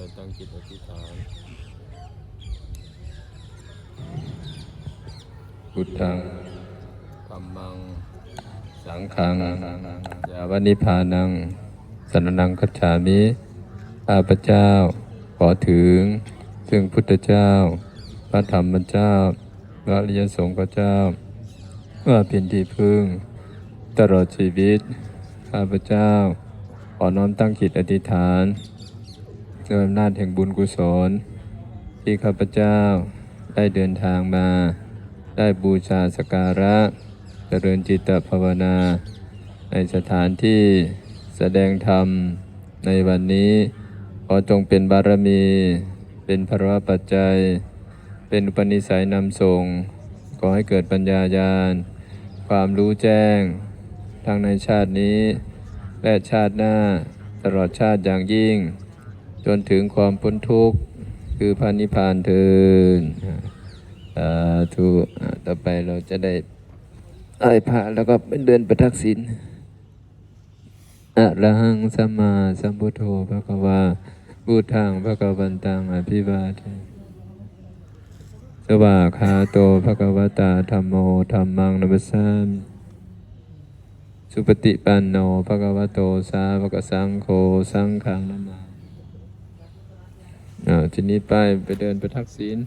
ไปตั้งจิตอธิษฐาน พุทธังธัมมัง สังฆังยาวนิพพานังสรนังคัจฉามิข้าพเจ้า ขอถึง ซึ่งพุทธเจ้า พระธรรมเจ้า พระอริยสงฆ์เจ้า ว่าเป็นที่พึ่ง ตลอดชีวิต ข้าพเจ้า ขอน้อมตั้งจิตอธิษฐาน ด้วยอำนาจแห่งบุญกุศล ที่ข้าพเจ้าได้เดินทางมา ได้บูชาสการะ เจริญจิตภาวนา ในสถานที่แสดงธรรมในวันนี้ขอจงเป็นบารมี เป็นพระปัจจัย เป็นปนิสัยนำส่งขอให้เกิดปัญญาญาณ ความรู้แจ้ง ทั้งในชาตินี้ และชาติหน้า ตลอดชาติอย่างยิ่ง จนถึงความพ้นทุกข์คือพระนิพพานเทินสาธุต่อไปเราจะได้ไอ้พระแล้วก็เป็นเดินประทักษิณอะระหังสัมมาสัมพุทโธพระกวาพูดทางพระกวันตังอภิวาเทสวากขาโตภะคะวตาธรรมโมธรรมังนัมสามสุปฏิปันโนภะคะวโตสาวกสังโฆสังฆังนามา อ่าทีนี้ไปไปเดินไปทักษิณ